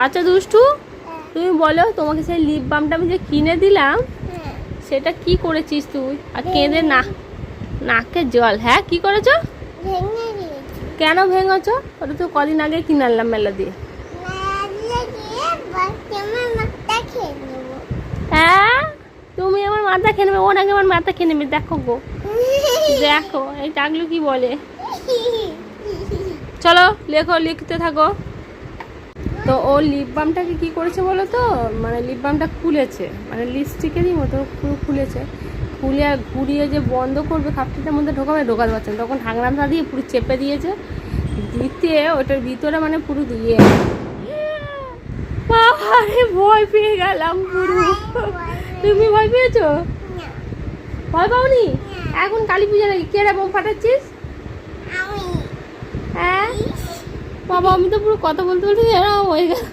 আচ্ছা দুষ্টু তুমি বলো তোমাকে সেই লিপ বামটা আমি যে কিনে দিলাম সেটা কি করেছিস তুই? আর কেঁদে না নাকে জল হ্যাঁ? কি করেছ? কেন ভেঙেছো? ওটা তো কদিন আগে কিনে আনলাম মেলা দিয়ে। হ্যাঁ? তুমি আমার মাথা খেয়ে নেবে ও নাকি আমার মাথা খেয়ে নেবে দেখো গো। দেখো এই টাকলু কি বলে? চলো লেখো লিখতে থাকো। তো ও লিপ বামটাকে কি করেছে বলো তো? মানে লিপ বামটা খুলেছে। মানে লিপস্টিকেরই মতো পুরো খুলেছে। খুলে আর ঘুরিয়ে যে বন্ধ করবে খাপটিটার মধ্যে ঢোকাবে ঢোকাতে পারছে তখন ঢাকনাটা দিয়ে পুরো চেপে দিয়েছে। দিতে ওটার ভিতরে মানে পুরো দিয়ে বাবারে ভয় পেয়ে গেলাম পুরো। তুমি ভয় পেয়েছ? ভয় পাওনি? এখন কালী পূজা নাকি কে রে বোম ফাটাচ্ছিস? আমি। হ্যাঁ? বাবা, আমি তো পুরো কথা বলতে বলতে এরকম হয়ে গেল।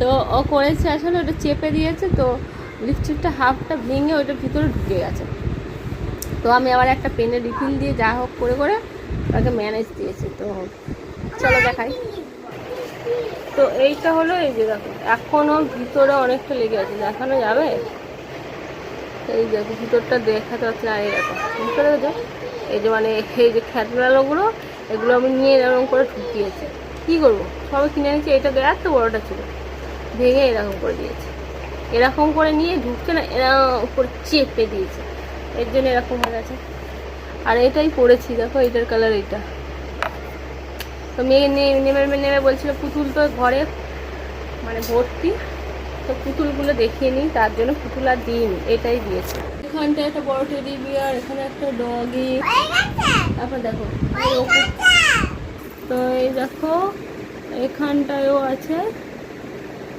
তো ও করেছে আসলে, ওটা চেপে দিয়েছে, তো লিপস্টিকটা হাফটা ভেঙে ওটার ভিতরে ঢুকে গেছে। তো আমি আবার একটা পেনে রিফিল দিয়ে যা হোক করে করে ওটাকে ম্যানেজ দিয়েছি, তো চলো দেখাই। তো এইটা হলো এই যে দেখো, এখনও ভিতরে অনেকটা লেগে আছে, দেখানো যাবে? এই দেখো ভিতরটা দেখাতে পারছি না এই দেখো পেরেছ এই যে মানে এই যে খ্যাতলাগুলো এগুলো আমি নিয়ে এরকম করে ঠুকিয়েছি কী করব? সবাই কিনে নিয়েছি এটা এত বড়টা ছিল। ভেঙে এরকম করে দিয়েছে। এরকম করে নিয়ে ঢুকছে না এরকম করে চেপে দিয়েছে। এর জন্য এরকম হয়ে গেছে। আর এটাই পড়েছি, দেখো এটার কালার এইটা। তো মেয়ে নেমে নেমে বলছিল, পুতুল তো ঘরে মানে ভর্তি। তো পুতুলগুলো দেখিয়ে নিই, তার জন্য পুতুল আর দিইনি, এটাই দিয়েছে। এখানটা একটা বড় টেডি বিয়ার এখানে একটা ডগি তারপর দেখো, তো এই দেখো, এখানটায়ও আছে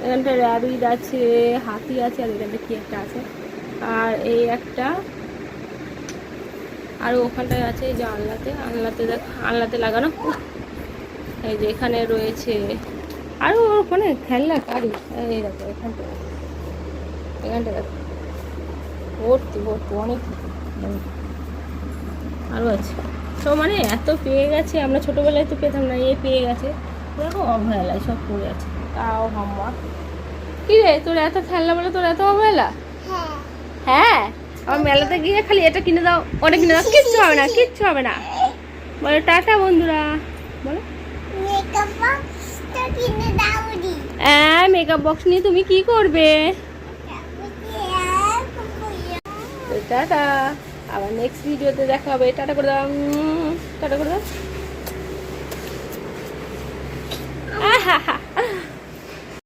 এখানটা র্যাবিট আছে, হাতি আছে, আর এখানটা কি একটা আছে? আর এই একটা, আর ওখানটায় আছে এই যে আনলাতে আনলাতে আনলাতে লাগানো। এই যে এখানে রয়েছে আরও ওখানে খেলনা গাড়ি এই দেখো এখানটা এখানটা দেখো। ভর্তি ভর্তি অনেক আরও আছে। তো মানে এত পেয়ে গেছে আমরা ছোটোবেলায় তো পেতাম না এ পেয়ে গেছে। দেখো অবহেলায় সব পড়ে আছে। তাও হাম্মা কি রে তোর এত খেলনা বলে তোর এত অবহেলা? হ্যাঁ। হ্যাঁ? আমার মেলাতে গিয়ে খালি এটা কিনে দাও ওটা কিনে দাও কিচ্ছু হবে না কিচ্ছু হবে না। বলে টাটা বন্ধুরা। বলো। মেকআপ বক্সটা কিনে দাও দি হ্যাঁ মেকআপ বক্স নিয়ে তুমি কি করবে তো টাটা। আবার নেক্সট ভিডিওতে দেখা হবে। টাটা করে দাও। টাটা করে দাও।